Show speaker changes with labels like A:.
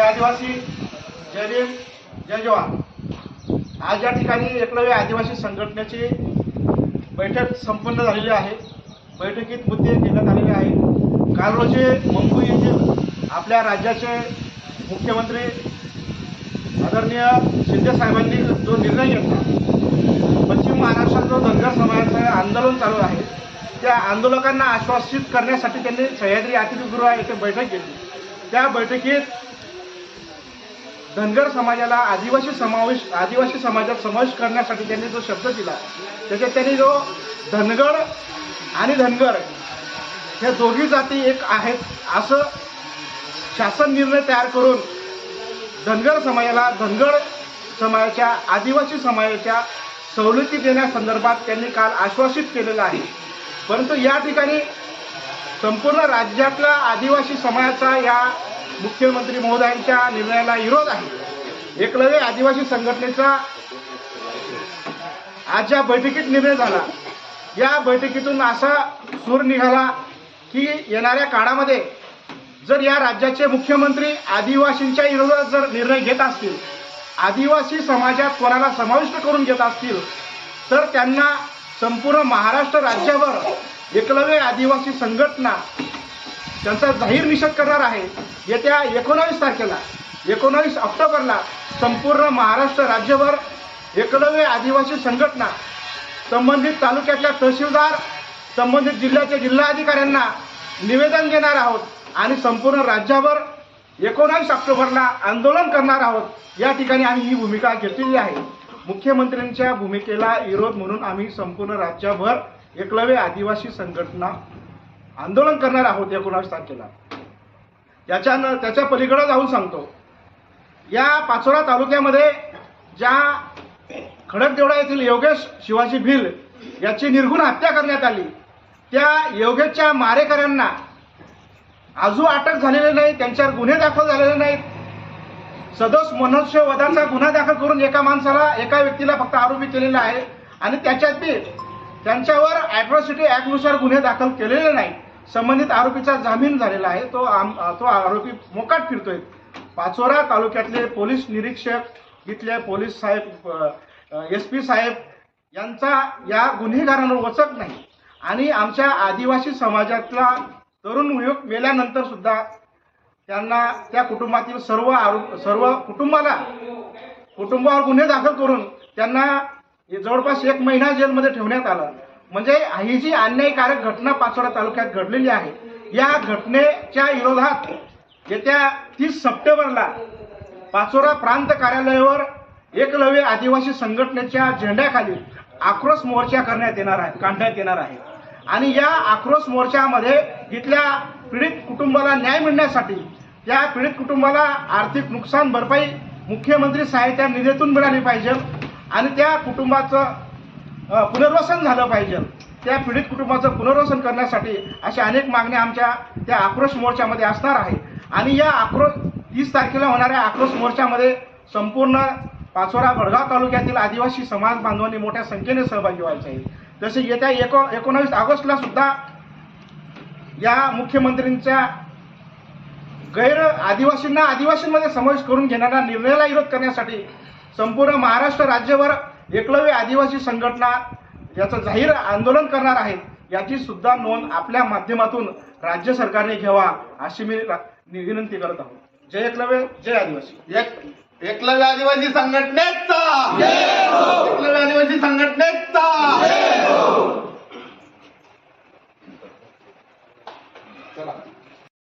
A: आदिवासी जय भीम जय जवान. आज या ठिकाणी एकलव्य आदिवासी संघटनेची बैठक संपन्न झालेली आहे. बैठकीत मुद्दे घेण्यात आलेले आहे काल रोजी मंगू येथील आपल्या राज्याचे मुख्यमंत्री आदरणीय शिंदे साहेबांनी जो निर्णय घेतला पश्चिम महाराष्ट्रात जो धनगर समाजाचं आंदोलन चालू आहे त्या आंदोलकांना आश्वासित करण्यासाठी त्यांनी सह्याद्री अतिथीगृह येथे बैठक घेतली. त्या बैठकीत धनगर समाजाला आदिवासी समावेश आदिवासी समाजात समावेश करण्यासाठी त्यांनी जो शब्द दिला त्याच्यात त्यांनी जो धनगड आणि धनगर ह्या दोघी जाती एक आहेत असं शासन निर्णय तयार करून धनगर समाजाला धनगर समाजाच्या आदिवासी समाजाच्या सवलती देण्यासंदर्भात त्यांनी काल आश्वासित केलेलं आहे. परंतु या ठिकाणी संपूर्ण राज्यातला आदिवासी समाजाचा या मुख्यमंत्री महोदयांच्या निर्णयाला विरोध आहे. एकलव्य आदिवासी संघटनेचा आज ज्या बैठकीत निर्णय झाला या बैठकीतून असा सूर निघाला की येणाऱ्या काळामध्ये जर या राज्याचे मुख्यमंत्री आदिवासींच्या विरोधात जर निर्णय घेत असतील आदिवासी समाजात कोणाला समाविष्ट करून घेत असतील तर त्यांना संपूर्ण महाराष्ट्र राज्यावर एकलव्य आदिवासी संघटना त्यांचा जाहीर निषेध करणार आहे. येत्या एकोणावीस तारखेला एकोणावीस ऑक्टोबरला संपूर्ण महाराष्ट्र राज्यभर एकलव्य आदिवासी संघटना संबंधित तालुक्यातल्या तहसीलदार संबंधित जिल्ह्याच्या जिल्हाधिकाऱ्यांना निवेदन देणार आहोत आणि संपूर्ण राज्याभर एकोणावीस ऑक्टोबरला आंदोलन करणार आहोत. या ठिकाणी आम्ही ही भूमिका घेतलेली आहे. मुख्यमंत्र्यांच्या भूमिकेला विरोध म्हणून आम्ही संपूर्ण राज्यभर एकलव्य आदिवासी संघटना आंदोलन करणार आहोत एकोणावीस तारखेला. त्याच्यानं त्याच्या पलीकडे जाऊन सांगतो. या पाचोरा तालुक्यामध्ये ज्या खडकदेवडा येथील योगेश शिवाजी भिल याची निर्गुण हत्या करण्यात आली त्या योगेशच्या मारेकऱ्यांना आजू अटक झालेली नाही त्यांच्यावर गुन्हे दाखल झालेले नाहीत. सदोष मनुष्यवधाचा गुन्हा दाखल करून एका माणसाला एका व्यक्तीला फक्त आरोपी केलेला आहे. आणि त्याच्यात ते त्यांच्यावर ॲट्रॉसिटी ॲक्टनुसार गुन्हे दाखल केलेले नाही. संबंधित आरोपीचा जामीन झालेला आहे. तो आम तो आरोपी मोकाट फिरतोय. पाचोरा तालुक्यातले पोलीस निरीक्षक इथले पोलीस साहेब एस पी साहेब यांचा या गुन्हेगारांवर वचक नाही. आणि आमच्या आदिवासी समाजातला तरुण युवक मेल्यानंतर सुद्धा त्यांना त्या कुटुंबातील सर्व आरो सर्व कुटुंबाला कुटुंबावर गुन्हे दाखल करून त्यांना हे जवळपास एक महिना जेलमध्ये ठेवण्यात आलं. म्हणजे ही जी अन्यायकारक घटना पाचोरा तालुक्यात घडलेली आहे या घटनेच्या विरोधात येत्या तीस सप्टेंबरला पाचोरा प्रांत कार्यालयावर एकलव्य आदिवासी संघटनेच्या झेंड्याखाली आक्रोश मोर्चा करण्यात येणार आहे काढण्यात येणार आहे. आणि या आक्रोश मोर्चामध्ये इथल्या पीडित कुटुंबाला न्याय मिळण्यासाठी त्या पीडित कुटुंबाला आर्थिक नुकसान भरपाई मुख्यमंत्री सहायता निधीतून मिळाली पाहिजे. आणि त्या कुटुंबाचं पुनर्वसन झालं पाहिजे. त्या पीडित कुटुंबाचं पुनर्वसन करण्यासाठी अशा अनेक मागण्या आमच्या त्या आक्रोश मोर्चामध्ये असणार आहे. आणि या आक्रोश तीस तारखेला होणाऱ्या आक्रोश मोर्चामध्ये संपूर्ण पाचोरा वडगाव तालुक्यातील आदिवासी समाज बांधवांनी मोठ्या संख्येने सहभागी व्हायचे आहे. जसे येत्या एको एकोणावीस ऑगस्टला सुद्धा या मुख्यमंत्र्यांच्या गैर आदिवासींना आदिवासींमध्ये समावेश करून घेणाऱ्या निर्णयाला विरोध करण्यासाठी संपूर्ण महाराष्ट्र राज्यभर एकलव्य आदिवासी संघटना याचं जाहीर आंदोलन करणार आहे याची सुद्धा नोंद आपल्या माध्यमातून राज्य सरकारने घ्यावा अशी मी विनंती करत आहोत. जय एकलव्य जय आदिवासी.
B: एक एकलव्य आदिवासी संघटनेचा! एकलव्य आदिवासी संघटनेचा